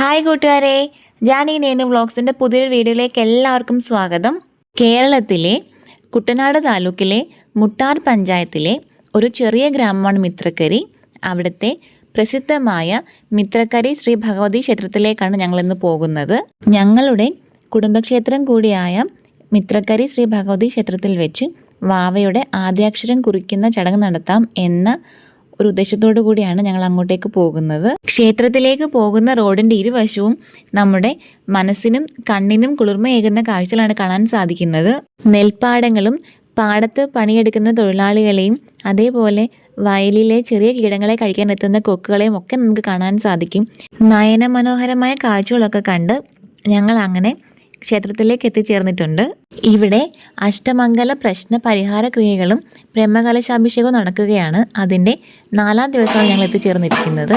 Hi കൂട്ടുകാരെ ജാനി നേനു വ്ളോഗ്സിന്റെ പുതിയൊരു വീഡിയോയിലേക്ക് എല്ലാവർക്കും സ്വാഗതം. കേരളത്തിലെ കുട്ടനാട് താലൂക്കിലെ മുട്ടാർ പഞ്ചായത്തിലെ ഒരു ചെറിയ ഗ്രാമമാണ് മിത്രക്കരി. അവിടുത്തെ പ്രസിദ്ധമായ മിത്രക്കരി ശ്രീ ഭഗവതി ക്ഷേത്രത്തിലേക്കാണ് ഞങ്ങളിന്ന് പോകുന്നത്. ഞങ്ങളുടെ കുടുംബക്ഷേത്രം കൂടിയായ മിത്രക്കരി ശ്രീ ഭഗവതി ക്ഷേത്രത്തിൽ വെച്ച് വാവയുടെ ആദ്യാക്ഷരം കുറിക്കുന്ന ചടങ്ങ് നടത്താം എന്ന ഒരു ഉദ്ദേശത്തോടു കൂടിയാണ് ഞങ്ങൾ അങ്ങോട്ടേക്ക് പോകുന്നത്. ക്ഷേത്രത്തിലേക്ക് പോകുന്ന റോഡിന്റെ ഇരുവശവും നമ്മുടെ മനസ്സിനും കണ്ണിനും കുളിർമയേകുന്ന കാഴ്ചകളാണ് കാണാൻ സാധിക്കുന്നത്. നെൽപ്പാടങ്ങളും പാടത്ത് പണിയെടുക്കുന്ന തൊഴിലാളികളെയും അതേപോലെ വയലിലെ ചെറിയ കീടങ്ങളെ കഴിക്കാൻ എത്തുന്ന കൊക്കുകളെയും ഒക്കെ നമുക്ക് കാണാൻ സാധിക്കും. നയനമനോഹരമായ കാഴ്ചകളൊക്കെ കണ്ട് ഞങ്ങൾ അങ്ങനെ ക്ഷേത്രത്തിലേക്ക് എത്തിച്ചേർന്നിട്ടുണ്ട്. ഇവിടെ അഷ്ടമംഗല പ്രശ്ന പരിഹാര ക്രിയകളും ബ്രഹ്മകലശാഭിഷേകവും നടക്കുകയാണ്. അതിന്റെ നാലാം ദിവസമാണ് ഞങ്ങൾ എത്തിച്ചേർന്നിരിക്കുന്നത്.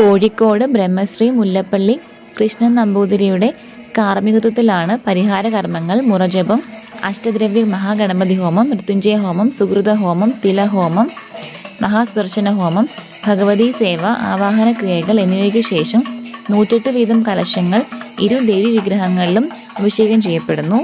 കോഴിക്കോട് ബ്രഹ്മശ്രീ മുല്ലപ്പള്ളി കൃഷ്ണൻ നമ്പൂതിരിയുടെ കാർമ്മികത്വത്തിലാണ് പരിഹാര കർമ്മങ്ങൾ മുറജപം അഷ്ടദ്രവ്യ മഹാഗണപതി ഹോമം മൃത്യുഞ്ജയ ഹോമം സുഹൃത ഹോമം തിലഹോമം മഹാസുദർശന ഹോമം ഭഗവതി സേവ ആവാഹന ക്രിയകൾ എന്നിവയ്ക്ക് ശേഷം നൂറ്റെട്ട് വീതം കലശങ്ങൾ ഇരു ദേവി വിഗ്രഹങ്ങളിലും അഭിഷേകം ചെയ്യപ്പെടുന്നു.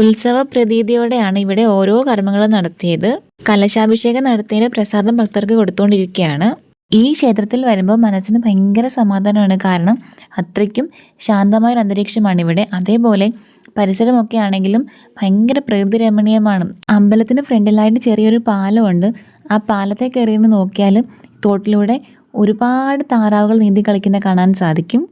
ഉത്സവ പ്രതീതിയോടെയാണ് ഇവിടെ ഓരോ കർമ്മങ്ങളും നടത്തിയത്. കലശാഭിഷേകം നടത്തിയതിന് പ്രസാദം ഭക്തർക്ക് കൊടുത്തുകൊണ്ടിരിക്കുകയാണ്. ഈ ക്ഷേത്രത്തിൽ വരുമ്പോൾ മനസ്സിന് ഭയങ്കര സമാധാനമാണ്. കാരണം അത്രയ്ക്കും ശാന്തമായ ഒരു അന്തരീക്ഷമാണ് ഇവിടെ. അതേപോലെ പരിസരമൊക്കെ ആണെങ്കിലും ഭയങ്കര പ്രകൃതി രമണീയമാണ്. അമ്പലത്തിന് ഫ്രണ്ടിലായിട്ട് ചെറിയൊരു പാലമുണ്ട്. ആ പാലത്തെ കയറിയിരുന്ന് നോക്കിയാൽ തോട്ടിലൂടെ ഒരുപാട് താറാവുകൾ നീന്തി കളിക്കുന്ന കാണാൻ സാധിക്കും.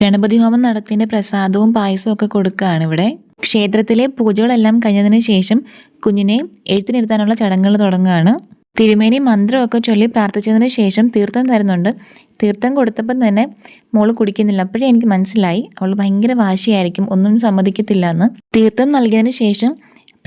ഗണപതി ഹോമം നടത്തിന്റെ പ്രസാദവും പായസവും ഒക്കെ കൊടുക്കുകയാണ് ഇവിടെ. ക്ഷേത്രത്തിലെ പൂജകളെല്ലാം കഴിഞ്ഞതിന് ശേഷം കുഞ്ഞിനെ എഴുത്തിനിരുത്താനുള്ള ചടങ്ങുകൾ തുടങ്ങുകയാണ്. തിരുമേനി മന്ത്രമൊക്കെ ചൊല്ലി പ്രാർത്ഥിച്ചതിന് ശേഷം തീർത്ഥം തരുന്നുണ്ട്. തീർത്ഥം കൊടുത്തപ്പം തന്നെ മോൾ കുടിക്കുന്നില്ല. അപ്പോഴേ എനിക്ക് മനസ്സിലായി. അവൾ ഭയങ്കര വാശിയായിരിക്കും. ഒന്നും സമ്മതിക്കത്തില്ല എന്ന്. തീർത്ഥം നൽകിയതിന് ശേഷം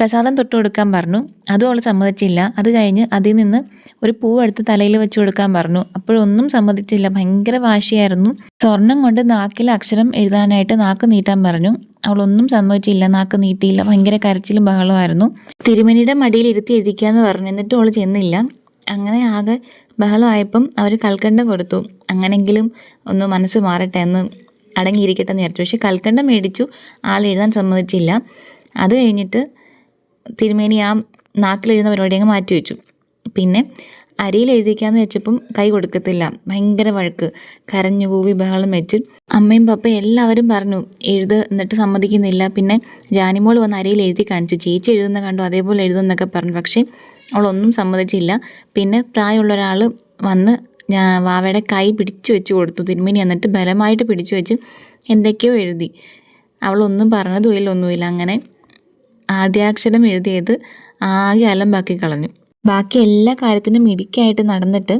പ്രസാദം തൊട്ട് കൊടുക്കാൻ പറഞ്ഞു. അതും അവൾ സമ്മതിച്ചില്ല. അത് കഴിഞ്ഞ് അതിൽ നിന്ന് ഒരു പൂ എടുത്ത് തലയിൽ വെച്ച് കൊടുക്കാൻ പറഞ്ഞു. അപ്പോഴൊന്നും സമ്മതിച്ചില്ല. ഭയങ്കര വാശിയായിരുന്നു. സ്വർണം കൊണ്ട് നാക്കിൽ അക്ഷരം എഴുതാനായിട്ട് നാക്ക് നീട്ടാൻ പറഞ്ഞു. അവളൊന്നും സമ്മതിച്ചില്ല. നാക്ക് നീട്ടിയില്ല. ഭയങ്കര കരച്ചിലും ബഹളമായിരുന്നു തിരുമനിയുടെ മടിയിൽ ഇരുത്തി എഴുതിക്കാന്ന് പറഞ്ഞു. എന്നിട്ട് അവൾ ചെന്നില്ല. അങ്ങനെ ആകെ ബഹളമായപ്പം അവർ കൽക്കണ്ടം കൊടുത്തു. അങ്ങനെങ്കിലും ഒന്ന് മനസ്സ് മാറട്ടെ എന്ന് അടങ്ങിയിരിക്കട്ടെ എന്ന് വിചാരിച്ചു. പക്ഷെ കൽക്കണ്ടം മേടിച്ചു. ആൾ എഴുതാൻ സമ്മതിച്ചില്ല. അത് കഴിഞ്ഞിട്ട് തിരുമേനി ആ നാക്കിലെഴുതുന്ന പരിപാടി അങ്ങ് മാറ്റി വെച്ചു. പിന്നെ അരിയിൽ എഴുതിക്കാന്ന് വെച്ചപ്പം കൈ കൊടുക്കത്തില്ല. ഭയങ്കര വഴക്ക്. കരഞ്ഞു കൂവി ബഹളം വെച്ച് അമ്മയും പപ്പയും എല്ലാവരും പറഞ്ഞു എഴുത് എന്നിട്ട് സമ്മതിക്കുന്നില്ല. പിന്നെ ജാനിമോൾ വന്ന് അരിയിൽ എഴുതി കാണിച്ചു. ചേച്ചി എഴുതുന്ന കണ്ടു അതേപോലെ എഴുതുന്നൊക്കെ പറഞ്ഞു. പക്ഷേ അവളൊന്നും സമ്മതിച്ചില്ല. പിന്നെ പ്രായമുള്ള ഒരാൾ വന്ന് ഞാൻ വാവയുടെ കൈ പിടിച്ചു വെച്ച് കൊടുത്തു. തിരുമേനി എന്നിട്ട് ബലമായിട്ട് പിടിച്ചു വെച്ച് എന്തൊക്കെയോ എഴുതി. അവളൊന്നും പറഞ്ഞതുമില്ല ഒന്നുമില്ല. അങ്ങനെ ആദ്യാക്ഷരം എഴുതിയത് ആകെ ബാക്കി കളഞ്ഞു. ബാക്കി എല്ലാ കാര്യത്തിനും മിടുക്കായിട്ട് നടന്നിട്ട്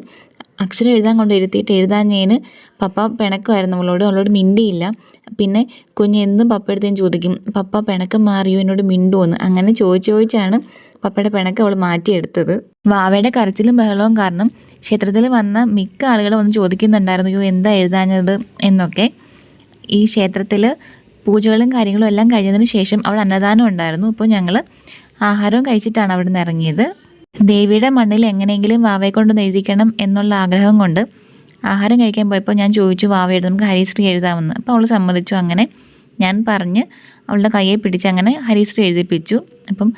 അക്ഷരം എഴുതാൻ കൊണ്ട് ഇരുത്തിയിട്ട് ഞാൻ പപ്പ പിണക്കമായിരുന്നു അവളോട്. അവളോട് മിണ്ടിയില്ല. പിന്നെ കുഞ്ഞ് എന്നും പപ്പയടുത്തേം ചോദിക്കും പപ്പ പിണക്കം മാറിയോ? എന്നോട് മിണ്ടുമെന്ന് അങ്ങനെ ചോദിച്ചു ചോദിച്ചാണ് പപ്പയുടെ പിണക്കം അവൾ മാറ്റിയെടുത്തത്. വാവയുടെ കരച്ചിലും ബഹളവും കാരണം ക്ഷേത്രത്തിൽ വന്ന മിക്ക ആളുകളും ഒന്ന് ചോദിക്കുന്നുണ്ടായിരുന്നു അയ്യോ എന്താ എഴുതാഞ്ഞത്? എന്നൊക്കെ. ഈ ക്ഷേത്രത്തിൽ പൂജകളും കാര്യങ്ങളും എല്ലാം കഴിഞ്ഞതിന് ശേഷം അവിടെ അന്നദാനം ഉണ്ടായിരുന്നു. അപ്പോൾ ഞങ്ങൾ ആഹാരവും കഴിച്ചിട്ടാണ് അവിടെ നിന്ന് ഇറങ്ങിയത്. ദേവിയുടെ മണ്ണിൽ എങ്ങനെയെങ്കിലും വാവയെ കൊണ്ടൊന്ന് എഴുതിക്കണം എന്നുള്ള ആഗ്രഹം കൊണ്ട് ആഹാരം കഴിക്കാൻ പോയപ്പോൾ ഞാൻ ചോദിച്ചു വാവ എഴുതും നമുക്ക് ഹരിശ്രീ എഴുതാമെന്ന്. അപ്പോൾ അവൾ സമ്മതിച്ചു. അങ്ങനെ ഞാൻ പറഞ്ഞ് അവളുടെ കയ്യെ പിടിച്ച് അങ്ങനെ ഹരിശ്രീ എഴുതിപ്പിച്ചു. അപ്പം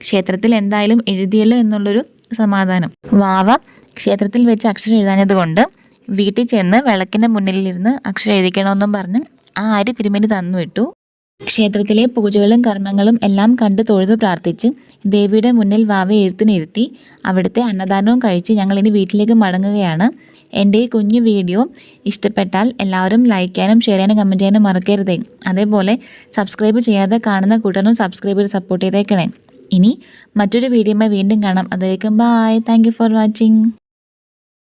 ക്ഷേത്രത്തിൽ എന്തായാലും എഴുതിയല്ലോ എന്നുള്ളൊരു സമാധാനം. വാവ ക്ഷേത്രത്തിൽ വെച്ച് അക്ഷരം എഴുതാഞ്ഞത് കൊണ്ട് വീട്ടിൽ ചെന്ന് വിളക്കിന്റെ മുന്നിലിരുന്ന് അക്ഷരം എഴുതിക്കണമെന്നും പറഞ്ഞ് ആ അരി തിരുമേനി തന്നു വിട്ടു ക്ഷേത്രത്തിലെ പൂജകളും കർമ്മങ്ങളും എല്ലാം കണ്ട് തൊഴുതു പ്രാർത്ഥിച്ച് ദേവിയുടെ മുന്നിൽ വാവ എഴുത്തിനിരുത്തി അവിടുത്തെ അന്നദാനവും കഴിച്ച് ഇനി വീട്ടിലേക്ക് മടങ്ങുകയാണ്. എന്റെ ഈ കുഞ്ഞു വീഡിയോ ഇഷ്ടപ്പെട്ടാൽ എല്ലാവരും ലൈക്ക് ചെയ്യാനും ഷെയർ ചെയ്യാനും കമന്റ് ചെയ്യാനും മറക്കരുതേ. അതേപോലെ സബ്സ്ക്രൈബ് ചെയ്യാതെ കാണുന്ന കൂട്ടനും സബ്സ്ക്രൈബ് ചെയ്ത് സപ്പോർട്ട് ചെയ്തേക്കണേ. ഇനി മറ്റൊരു വീഡിയോമായി വീണ്ടും കാണാം. അതുവരേക്കും ബായ് താങ്ക് ഫോർ വാച്ചിങ്